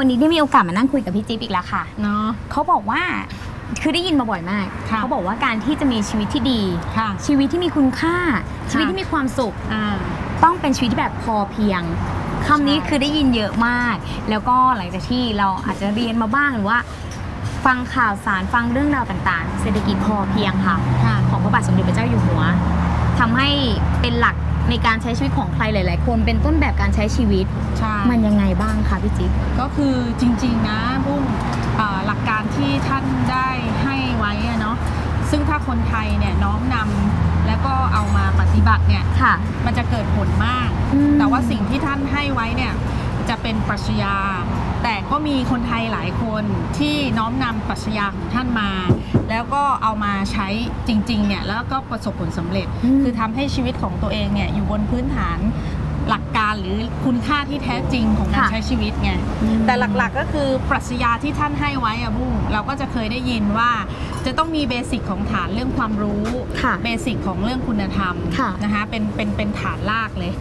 วันนี้ได้มีโอกาสมานั่งคุยกับพี่จิ๊บอีกแล้วค่ะเนาะเขาบอกว่าคือได้ยินมาบ่อยมากค่ะเขาบอกว่าการที่จะมีชีวิตที่ดีค่ะชีวิตที่มีคุณค่า ชีวิตที่มีความสุขอ่าต้องเป็นชีวิตที่แบบพอเพียงคำนี้ใช่คือได้ยินเยอะมาก แล้วก็หลังจากที่เราอาจจะเรียนมาบ้างหรือว่า ฟังข่าวสารฟังเรื่องราวต่างๆ เศรษฐกิจพอเพียงค่ะค่ะของพระบาทสมเด็จพระเจ้าอยู่หัวทำให้เป็นหลัก ในการใช้ชีวิตของใครหลาย ๆ คนเป็นต้นแบบการใช้ชีวิต ใช่ มันยังไงบ้างคะพี่จิ๊บ ก็คือจริงๆนะบุ้งเอ่อหลักการที่ท่านได้ให้ไว้อะเนาะซึ่งถ้าคนไทยเนี่ยน้อมนำแล้วก็เอามาปฏิบัติเนี่ยค่ะ มันจะเกิดผลมาก อืม แต่ว่าสิ่งที่ท่านให้ไว้เนี่ยจะเป็นปรัชญา แต่ก็มีคนไทยหลายคนที่น้อมนำปรัชญาของท่านมา แล้วก็เอามาใช้จริงๆเนี่ยแล้วก็ประสบผลสำเร็จคือทำให้ชีวิตของตัวเองเนี่ยอยู่บนพื้นฐานหลักการหรือคุณค่าที่แท้จริงของการค่ะ ใช้ชีวิตไงอืมแต่หลักๆก็คือปรัชญาที่ท่านให้ไว้อะบุ้งเราก็จะเคยได้ยินว่าจะต้องมีเบสิกของฐานเรื่องความรู้ ค่ะ เบสิกของเรื่องคุณธรรมค่ะ นะคะเป็นเป็นเป็นฐานรากเลย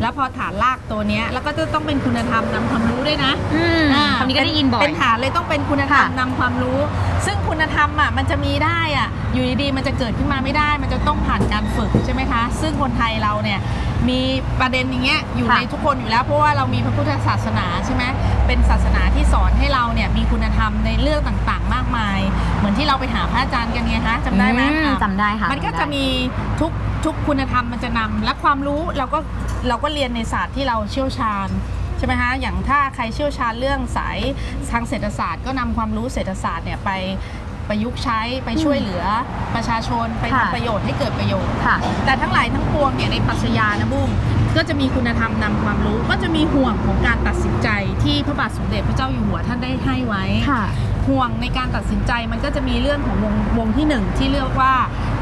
แล้วพอฐานรากตัวเนี้ยแล้วก็จะต้องเป็นคุณธรรมนำความรู้ด้วยนะอืมอ่าคำนี้ก็ได้ยินบ่อย เป็นฐานเลยต้องเป็นคุณธรรมค่ะ นำความรู้ ซึ่งคุณธรรมอะมันจะมีได้อะอยู่ดีๆมันจะเกิดขึ้นมาไม่ได้ มันจะต้องผ่านการฝึกใช่ไหมคะ ซึ่งคนไทยเราเนี่ยมีประเด็นอย่างเงี้ยอยู่ค่ะในทุกคนอยู่แล้วเพราะว่าเรามีพระพุทธศาสนาใช่ไหมเป็นศาสนาที่สอนให้เราเนี่ยมีคุณธรรมในเรื่องต่างๆ มากมาย เหมือนที่เราไปหาพระอาจารย์กันไงคะจำได้ไหมอือะ จำได้ค่ะ มันก็จำได้จะมีทุก ทุกคุณธรรมมันจะนำและความรู้เราก็เราก็เรียนในศาสตร์ที่เราเชี่ยวชาญใช่ไหมคะอย่างถ้าใครเชี่ยวชาญเรื่องสายทางเศรษฐศาสตร์ ก็นำความรู้เศรษฐศาสตร์เนี่ยไปประยุกต์ใช้ไปช่วยเหลือประชาชนไปค่ะ ทำประโยชน์ให้เกิดประโยชน์ ค่ะ แต่ทั้งหลายทั้งปวงเนี่ยในปรัชญานะบุ้งก็จะมีคุณธรรมนำความรู้ ก็จะมีห่วงของการตัดสินใจที่พระบาทสมเด็จพระเจ้าอยู่หัวท่านได้ให้ไว้ ค่ะ ห่วงในการตัดสินใจมันก็จะมีเรื่องของวงวงที่หนึ่งที่เรียกว่า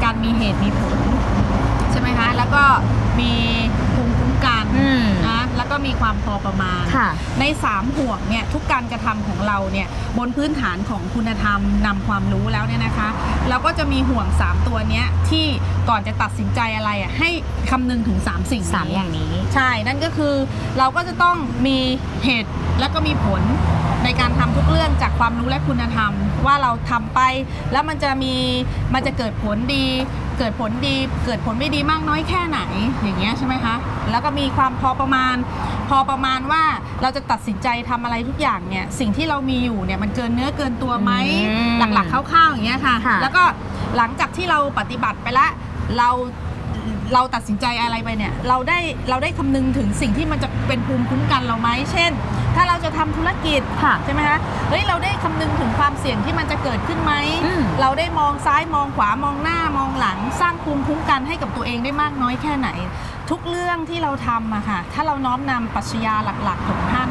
การมีเหตุมีผลใช่ไหมคะแล้วก็มีภูมิคุ้มกันอืมนะแล้วก็มีความพอประมาณค่ะในสามห่วงเนี่ยทุกการกระทำของเราเนี่ยบนพื้นฐานของคุณธรรมนำความรู้แล้วเนี่ยนะคะ เราก็จะมีห่วง 3 ตัวเนี้ยที่ก่อนจะตัดสินใจอะไรอะให้คำนึงถึง 3 สิ่งนี้สามอย่างนี้ ใช่นั่นก็คือเราก็จะต้องมีเหตุและก็มีผล ในการทำทุกเรื่องจากความรู้และคุณธรรม ว่าเราทำไป แล้วมันจะมีมันจะเกิดผลดี เกิดผลดี เกิดผลไม่ดีมากน้อยแค่ไหนอย่างเงี้ยใช่ไหมคะแล้วก็มีความพอประมาณ พอประมาณว่าเราจะตัดสินใจทำอะไรทุกอย่างเนี่ยสิ่งที่เรามีอยู่เนี่ยมันเกินเนื้อเกินตัวไหมอืมหลักๆคร่าวๆอย่างเงี้ยค่ะค่ะ แล้วก็หลังจากที่เราปฏิบัติไปละเรา เราตัดสินใจอะไรไปเนี่ย เราได้เราได้คำนึงถึงสิ่งที่มันจะเป็นภูมิคุ้มกันเราไหมเช่น ถ้าเราจะทำธุรกิจค่ะใช่ไหมคะเฮ้ยเราได้คำนึงถึงความเสี่ยงที่มันจะเกิดขึ้นไหมอืม เราได้มองซ้ายมองขวามองหน้ามองหลัง สร้างภูมิคุ้มกันให้กับตัวเองได้มากน้อยแค่ไหน ทุกเรื่องที่เราทำอะค่ะถ้าเราน้อมนำปรัชญาหลักๆของท่าน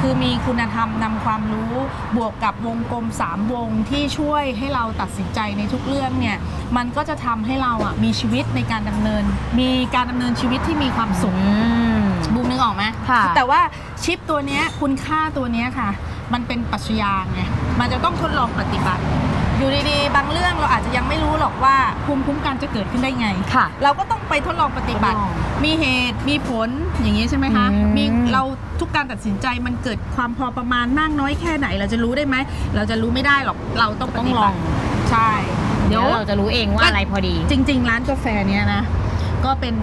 คือมีคุณธรรมนำความรู้บวกกับวงกลม 3 วงที่ช่วยให้เราตัดสินใจในทุกเรื่องเนี่ยมันก็จะทำให้เราอะมีชีวิตในการดำเนิน มีการดำเนินชีวิตที่มีความสุขอืมบูมนึกออกไหมค่ะแต่ว่าชิปตัวเนี้ยคุณค่าตัวเนี้ยค่ะ มันเป็นปรัชญาไง มันจะต้องทดลองปฏิบัติ อยู่ดีๆ บางเรื่องเราอาจจะยังไม่รู้หรอกว่าภูมิคุ้มกันจะเกิดขึ้นได้ไง ค่ะ เราก็ต้องไปทดลองปฏิบัติ ทดลองมีเหตุมีผลอย่างนี้ใช่ไหมคะอืม มีเราทุกการตัดสินใจมันเกิดความพอประมาณมากน้อยแค่ไหน เราจะรู้ได้ไหมเราจะรู้ไม่ได้หรอกเราต้องปต้องฏิลบัองติใช่ เดี๋ยวเราจะรู้เองว่าอะไรพอดี จริง ๆ ร้านกาแฟเนี้ยนะ ก็เป็น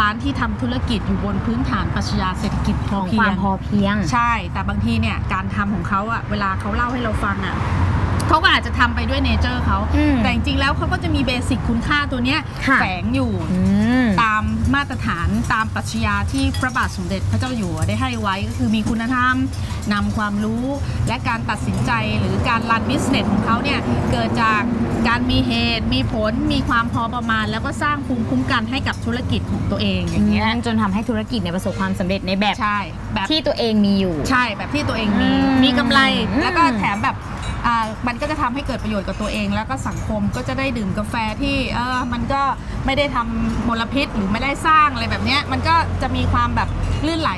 ร้านที่ทำธุรกิจอยู่บนพื้นฐานปรัชญาเศรษฐกิจพขอองเพีควายมงพอเพียง ใช่ แต่บางทีเนี่ยการทำของเขาอะเวลาเขาเล่าให้เราฟังอะ เขาก็อาจจะทำไปด้วยเนเจอร์เขาอืมแต่จริงๆแล้วเขาก็จะมีเบสิกคุณค่าตัวเนี้ยค่ะแฝงอยู่อืมตามมาตรฐานตามปรัชญาที่พระบาทสมเด็จพระเจ้าอยู่หัวได้ให้ไว้ก็คือมีคุณธรรมนำความรู้และการตัดสินใจหรือการรันบิสเนสของเขาเนี่ยเกิดจากการมีเหตุมีผลมีความพอประมาณ แล้วก็สร้างภูมิคุ้มกันให้กับธุรกิจของตัวเองอย่างเงี้ยจนทำให้ธุรกิจเนี่ยประสบความสำเร็จในแบบใช่ แบบที่ตัวเองมีอยู่ ใช่แบบที่ตัวเองมีอืมมีกำไรอืม แล้วก็แถมแบบอ่าบมันก็จะทำให้เกิดประโยชน์กับตัวเอง แล้วก็สังคมก็จะได้ดื่มกาแฟที่เออมันก็ไม่ได้ทำมลพิษหรือไม่ได้สร้างอะไรแบบเนี้ยมันก็จะมีความแบบลื่นไหล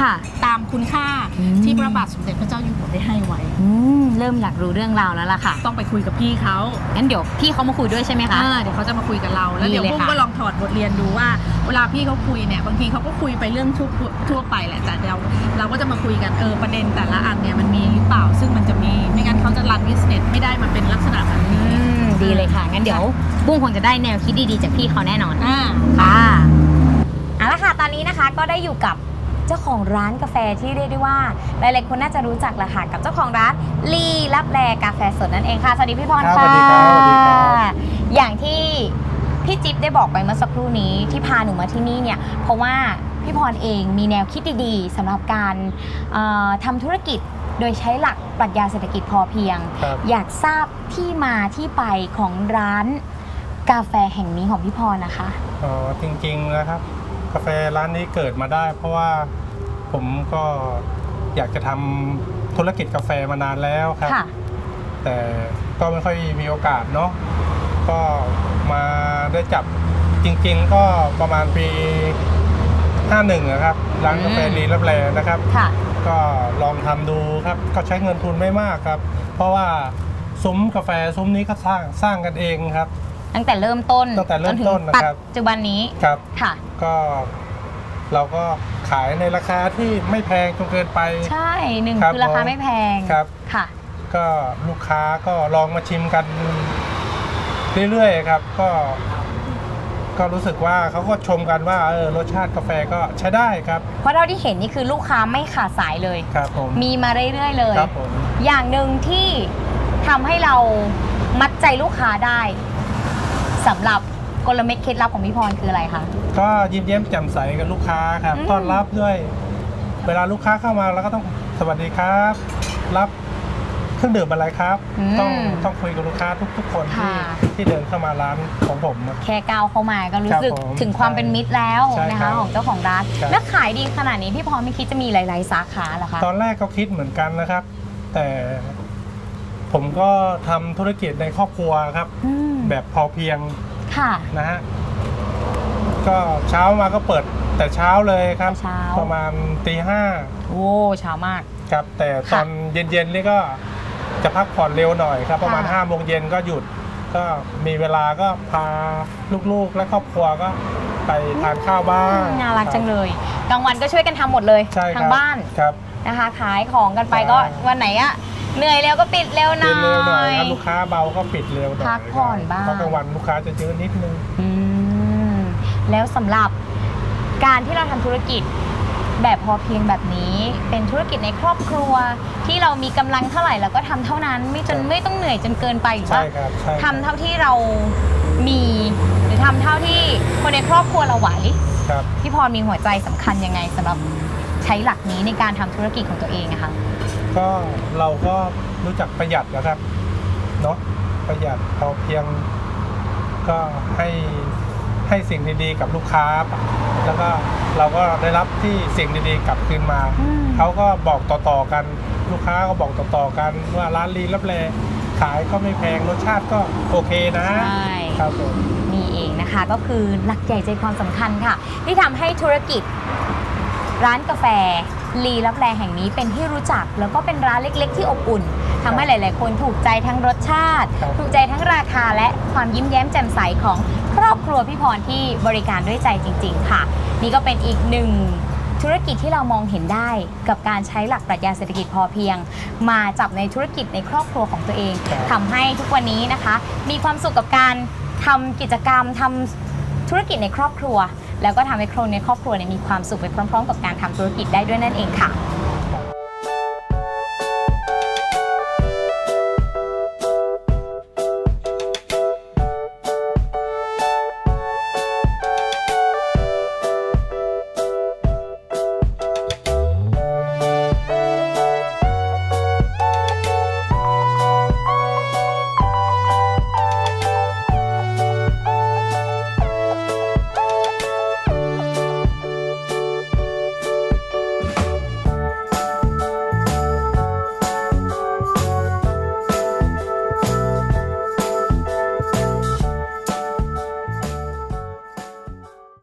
ค่ะ ตามคุณค่าอืม ที่พระบาทสมเด็จพระเจ้าอยู่หัวได้ให้ไว้ อืมเริ่มอยากรู้เรื่องราวแล้วล่ะค่ะต้องไปคุยกับพี่เขา งั้นเดี๋ยวพี่เขามาคุยด้วยใช่ไหมคะ อ่าเดี๋ยวเขาจะมาคุยกับเรา แล้วเดี๋ยวดีเลยพวกค่ะ ก็ลองถอดบทเรียนดูว่า เวลาพี่เขาคุยเนี่ย บางทีเขาก็คุยไปเรื่องทั่วทั่วไปแหละ แต่เราเราก็จะมาคุยกันเออประเด็นแต่ละอันเนี่ยมันมีหรือเปล่าซึ่งมันจะมีไม่งั้นเขาจะรันบิสเนสไม่ได้มาเป็นลักษณะแบบอืนี้มดีเลยค่ะ งั้นเดี๋ยวบุ้งคงจะได้แนวคิดดีๆจากพี่เขาแน่นอนอ่าค่ะเอาละค่ะตอนนี้นะคะก็ได้อยู่กับเจ้าของร้านกาแฟที่เรียกได้ว่า หลายๆคนน่าจะรู้จักแหละค่ะกับเจ้าของร้านลีรับแลกาแฟสดนั่นเองค่ะสวัสดีพี่พรครับค่ะสวัสดีครับสวัสดีครับอย่างที่พี่จิ๊บได้บอกไปเมื่อสักครู่นี้ที่พาหนูมาที่นี่เนี่ย เพราะว่า พี่พรเองมีแนวคิดดีๆสำหรับการเอ่อทำธุรกิจโดยใช้หลักปรัชญาเศรษฐกิจพอเพียง ครับ อยากทราบที่มาที่ไปของร้านกาแฟแห่งนี้ของพี่พรนะคะ อ๋อจริงๆนะครับ กาแฟร้านนี้เกิดมาได้ เพราะว่าผมก็อยากจะทำธุรกิจกาแฟมานานแล้วครับ ค่ะ แต่ก็ไม่ค่อยมีโอกาสเนาะก็มาได้จับจริง ๆ ก็ประมาณปี 51นะครับร้านกาแฟอืมลีรับแลนะครับ ค่ะ ก็ลองทำดูครับก็ใช้เงินทุนไม่มากครับ เพราะว่าซุ้มกาแฟซุ้มนี้ก็สร้างสร้างกันเองครับ ตั้งแต่เริ่มต้นตั้งแต่เริ่มจถึต้นนะครับ ปัจจุบันนี้ ครับ ค่ะ ก็เราก็ขายในราคาที่ไม่แพงจนเกินไป ใช่หนึ่งครับคือราคาผมไม่แพงครับ ค่ะ ก็ลูกค้าก็ลองมาชิมกันเรื่อยๆครับ ก็ ก็รู้สึกว่าเขาก็ชมกันว่าเออรสชาติกาแฟก็ใช้ได้ครับ เพราะเท่าที่เห็นนี่คือลูกค้าไม่ขาดสายเลย ครับผม มีมาเรื่อยๆเลย ครับผม อย่างหนึ่งที่ทำให้เรามัดใจลูกค้าได้สำหรับกลเม็ดเคล็ดลับของพี่พรคืออะไรคะ ก็ยิ้มแย้มแจ่มใสกับลูกค้าครับ อืม ต้อนรับด้วย เวลาลูกค้าเข้ามาเราก็ต้องสวัสดีครับ รับ เครื่องดื่มอะไรครับต้องต้องคุยกับลูกค้าทุก ๆ คนที่ที่เดินเข้ามาร้านของผมอะ แค่ก้าวเข้ามาก็รู้สึกครับผมถึงความเป็นมิตรแล้วใช่นะครัคะบของเจ้าของร้าน ครับ แล้วขายดีขนาดนี้พี่พรไม่คิดจะมีหลาย ๆ สาขาเหรอคะ ตอนแรกก็คิดเหมือนกันนะครับ แต่ผมก็ทำธุรกิจในครอบครัวครับ อืมแบบพอเพียงค่ะ นะฮะก็เช้ามาก็เปิดแต่เช้าเลยครับ แต่เช้า ประมาณตีห้า โอ้เช้ามาก ครับแต่ตอนค่ะเย็นๆนี่ก็ จะพักผ่อนเร็วหน่อยครับประมาณค่ะห้าโมงเย็นก็หยุด ก็มีเวลาก็พาลูกๆและครอบครัวก็ไปทานข้าวบ้างน่ารักคบจังเลยกลางวันก็ช่วยกันทำหมดเลยใช่ครับทางบ้านครับนะคะ ขายของกันไปใช่ก็วันไหนอะเหนื่อยแล้วก็ปิดเร็วหน่ปิอดเร็วหน่อยยครับลูกค้าเบาก็ปิดเร็วหน่อยพักผ่อนบ้างเพราะกลางวันลูกค้าจะเยอะนิดนึงอืมแล้วสำหรับการที่เราทำธุรกิจ แบบพอเพียงแบบนี้ เป็นธุรกิจในครอบครัว ที่เรามีกำลังเท่าไหร่เราก็ทำเท่านั้นไม่จนครับไม่ต้องเหนื่อยจนเกินไปหรือใช่ว่าครับใช่ครับ ทำเท่าที่เรามีหรือทำเท่าที่คนในครอบครัวเราไหว ครับ พี่พรมีหัวใจสำคัญยังไงสำหรับใช้หลักนี้ในการทำธุรกิจของตัวเองอะคะก็เราก็รู้จักประหยัดนะครับเนาะประหยัดพอเพียงก็ให้ ให้สิ่งดีๆกับลูกค้า แล้วก็เราก็ได้รับที่สิ่งดีๆกลับคืนมา อืม เขาก็บอกต่อๆกันลูกค้าก็บอกต่อๆกันว่าร้านลีรับแลขายก็ไม่แพงรสชาติก็โอเคนะใช่ ครับผม นี่เองนะคะก็คือหลักใหญ่ใจความสำคัญค่ะ ที่ทำให้ธุรกิจ ร้านกาแฟ ลีรับแลแห่งนี้เป็นที่รู้จัก แล้วก็เป็นร้านเล็ก ๆ ที่อบอุ่นทำให้หลาย ๆ คนถูกใจทั้งรสชาติ ครับ ถูกใจทั้งราคาและความยิ้มแย้มแจ่มใสของ ครอบครัวพี่พรที่บริการด้วยใจจริง ๆ ค่ะ นี่ก็เป็นอีกหนึ่งธุรกิจที่เรามองเห็นได้กับการใช้หลักปรัชญาเศรษฐกิจพอเพียง มาจับในธุรกิจในครอบครัวของตัวเองครับทำให้ทุกวันนี้นะคะ มีความสุขกับการทำกิจกรรมทำธุรกิจในครอบครัว แล้วก็ทำให้คนในครอบครัวเนี่ยมีความสุขไปพร้อม ๆ กับการทำธุรกิจได้ด้วยนั่นเองค่ะ